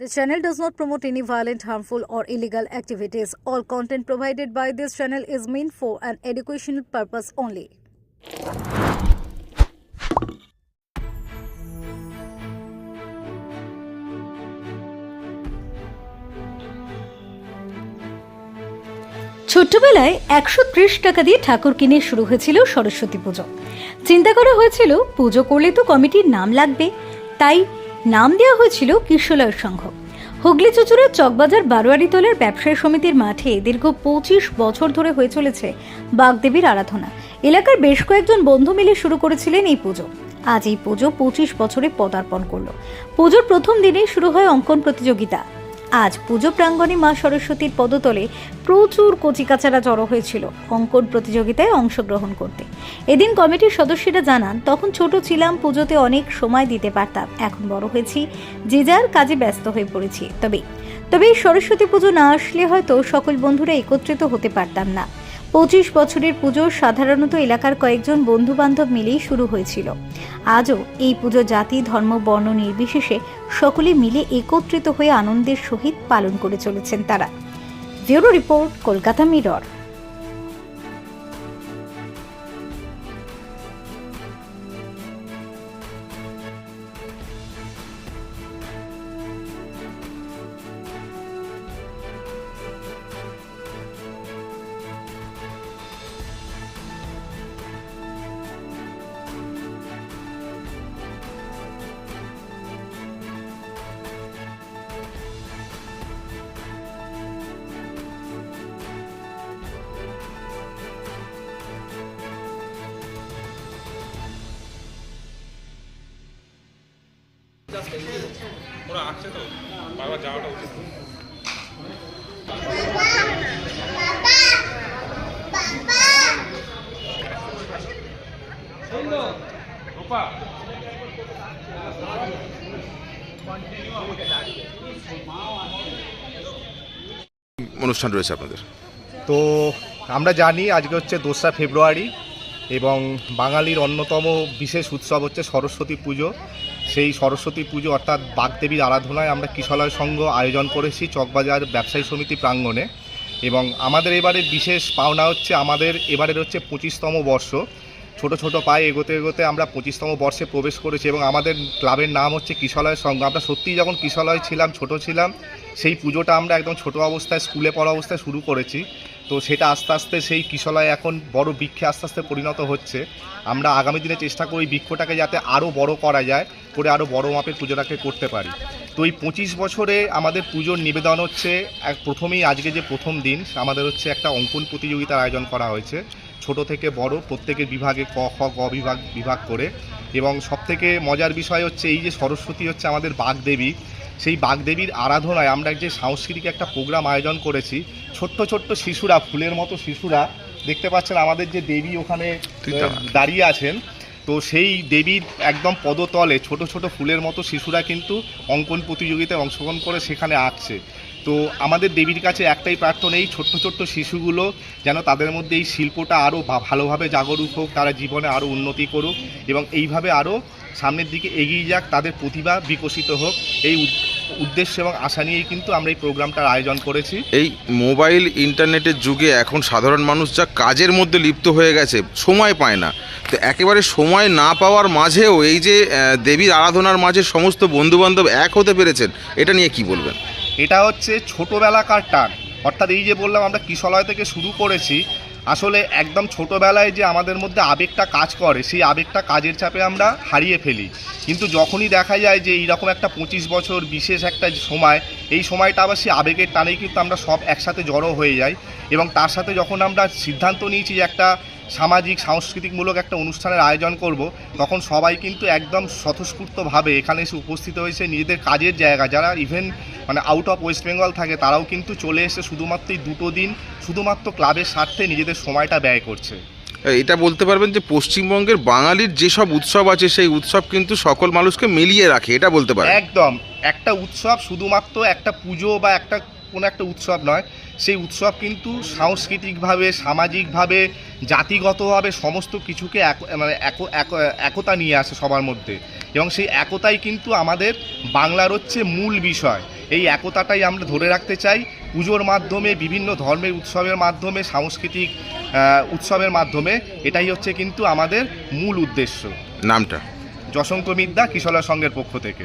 The channel does not promote any violent, harmful, or illegal activities. All content provided by this channel is meant for an educational purpose only. ছোট্টবেলায় একশো ত্রিশ টাকা দিয়ে ঠাকুর কিনে শুরু হয়েছিল সরস্বতী পুজো চিন্তা করা হয়েছিল পুজো করলে তো কমিটির নাম লাগবে তাই নাম দেওয়া হয়েছিল কিশোলয় সংঘ। হুগলি চুচুড়ার চকবাজার বারোয়ারিতলের ব্যবসায়ী সমিতির মাঠে দীর্ঘ পঁচিশ বছর ধরে হয়ে চলেছে বাগদেবীর আরাধনা। এলাকার বেশ কয়েকজন বন্ধু মিলে শুরু করেছিলেন এই পুজো। আজ এই পুজো পঁচিশ বছরে পদার্পণ করল। পুজোর প্রথম দিনেই শুরু হয় অঙ্কন প্রতিযোগিতা। আজ পুজো প্রাঙ্গণে মা সরস্বতীর পদতলে প্রচুর কচিকাচারা জড়ো হয়েছিল অঙ্কন প্রতিযোগিতায় অংশগ্রহণ করতে। এদিন কমিটির সদস্যরা জানান, তখন ছোট ছিলাম, পুজোতে অনেক সময় দিতে পারতাম। এখন বড় হয়েছি, যে যার কাজে ব্যস্ত হয়ে পড়েছি। তবে তবে সরস্বতী পুজো না আসলে হয়তো সকল বন্ধুরা একত্রিত হতে পারতাম না। পঁচিশ বছরের পুজো সাধারণত এলাকার কয়েকজন বন্ধু বান্ধব মিলেই শুরু হয়েছিল। আজও এই পুজো জাতি, ধর্ম, বর্ণ নির্বিশেষে সকলে মিলে একত্রিত হয়ে আনন্দের সহিত পালন করে চলেছেন তারা। Bureau report, Kolkata Mirror. ওরা আসছে তো বারবার যাওয়াটা উচিত। রূপা। অনুষ্ঠান রয়েছে আপনাদের। তো আমরা জানি আজকে হচ্ছে দোসরা ফেব্রুয়ারি। এবং বাঙালির অন্যতম বিশেষ উৎসব হচ্ছে সরস্বতী পুজো। সেই সরস্বতী পুজো অর্থাৎ বাগদেবীর আরাধনায় আমরা কিশলয় সংঘ আয়োজন করেছি চকবাজার ব্যবসায়ী সমিতি প্রাঙ্গণে। এবং আমাদের এবারে বিশেষ পাওনা হচ্ছে আমাদের এবারের হচ্ছে পঁচিশতম বর্ষ। ছোট ছোট পায়ে এগোতে এগোতে আমরা পঁচিশতম বর্ষে প্রবেশ করেছি এবং আমাদের ক্লাবের নাম হচ্ছে কিশলয় সংঘ। আমরা সত্যিই যখন কিশলয় ছিলাম, ছোট ছিলাম, সেই পুজোটা আমরা একদম ছোট অবস্থায়, স্কুলে পড়া অবস্থায় শুরু করেছি। তো সেটা আস্তে আস্তে সেই কিশলয় এখন বড় বৃক্ষে আস্তে আস্তে পরিণত হচ্ছে। আমরা আগামী দিনে চেষ্টা করি বৃক্ষটাকে যাতে আরও বড় করা যায়, করে আরও বড় মাপের পুজোটাকে করতে পারি। তো এই পঁচিশ বছরে আমাদের পুজোর নিবেদন হচ্ছে, এক প্রথমেই আজকে যে প্রথম দিন, আমাদের হচ্ছে একটা অঙ্কন প্রতিযোগিতার আয়োজন করা হয়েছে। ছোট থেকে বড়, প্রত্যেকের বিভাগে ক, খ, গ বিভাগ বিভাগ করে। এবং সবথেকে মজার বিষয় হচ্ছে, এই যে সরস্বতী হচ্ছে আমাদের বাগদেবী সেই বাগদেবীর আরাধনায় আমরা যে সাংস্কৃতিক একটা প্রোগ্রাম আয়োজন করেছি ছোট্ট ছোট্ট শিশুরা ফুলের মতো শিশুরা দেখতে পাচ্ছেন আমাদের যে দেবী ওখানে। দাঁড়িয়ে আছেন তো সেই দেবীর একদম পদতলে ছোট ছোট ফুলের মতো শিশুরা কিন্তু অঙ্কন প্রতিযোগিতায় অংশগ্রহণ করে সেখানে আঁকছে তো আমাদের দেবীর কাছে একটাই প্রার্থনা এই ছোট্ট ছোট্ট শিশুগুলো যেন তাদের মধ্যে এই শিল্পটা আরও ভালোভাবে জাগরুক হোক তারা জীবনে আরও উন্নতি করুক এবং এইভাবে আরও সামনের দিকে এগিয়ে যাক তাদের প্রতিভা বিকশিত হোক এই উদ্দেশ্য এবং আশা নিয়েই কিন্তু আমরা এই প্রোগ্রামটার আয়োজন করেছি। এই মোবাইল ইন্টারনেটের যুগে এখন সাধারণ মানুষ যা কাজের মধ্যে লিপ্ত হয়ে গেছে সময় পায় না। তো একেবারে সময় না পাওয়ার মাঝেও এই যে দেবীর আরাধনার মাঝে সমস্ত বন্ধুবান্ধব এক হতে পেরেছেন এটা নিয়ে কি বলবেন? এটা হচ্ছে ছোটোবেলাকার টান। অর্থাৎ এই যে বললাম আমরা কিশলয় থেকে শুরু করেছি আসলে একদম ছোটোবেলায় যে আমাদের মধ্যে আবেগটা কাজ করে, সেই আবেগটা কাজের চাপে আমরা হারিয়ে ফেলি। কিন্তু যখনই দেখা যায় যে এইরকম একটা পঁচিশ বছর বিশেষ একটা সময়, এই সময়টা আবার সেই আবেগের টানেই কিন্তু আমরা সব একসাথে জড়ো হয়ে যাই এবং তার সাথে যখন আমরা সিদ্ধান্ত নিয়েছি যে একটা সামাজিক সাংস্কৃতিকমূলক একটা অনুষ্ঠানের আয়োজন করব তখন সবাই কিন্তু একদম স্বতঃস্ফূর্তভাবে এখানে এসে উপস্থিত হয়েছে। নিজেদের কাজের জায়গা যারা ইভেন মানে আউট অফ ওয়েস্ট বেঙ্গল থাকে তারাও কিন্তু চলে এসে শুধুমাত্র এই দুটো দিন শুধুমাত্র ক্লাবের স্বার্থে নিজেদের সময়টা ব্যয় করছে। এটা বলতে পারবেন যে পশ্চিমবঙ্গের বাঙালির যেসব উৎসব আছে সেই উৎসব কিন্তু সকল মানুষকে মিলিয়ে রাখে এটা বলতে পারেন। একদম একটা উৎসব শুধুমাত্র একটা পুজো বা একটা কোনো একটা উৎসব নয় সেই উৎসব কিন্তু সাংস্কৃতিকভাবে সামাজিকভাবে জাতিগতভাবে সমস্ত কিছুকে এক মানে এক- এক- একতা নিয়ে আসে সবার মধ্যে। এবং সেই একতাই কিন্তু আমাদের বাংলার হচ্ছে মূল বিষয়। এই একতাটাই আমরা ধরে রাখতে চাই পুজোর মাধ্যমে বিভিন্ন ধর্মের উৎসবের মাধ্যমে সাংস্কৃতিক উৎসবের মাধ্যমে। এটাই হচ্ছে কিন্তু আমাদের মূল উদ্দেশ্য। নামটা? যশঙ্ক মিদ্যা কিশলা সংঘের পক্ষ থেকে।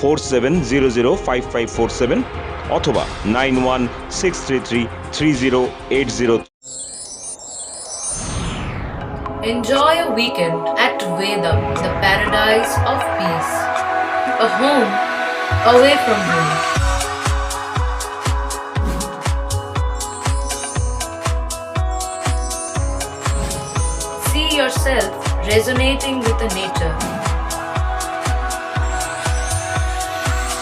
Four seven zero zero five five four seven অথবা nine one six three three three zero eight zero Enjoy a weekend at Vedam, the paradise of peace. A home away from home. See yourself resonating with the nature.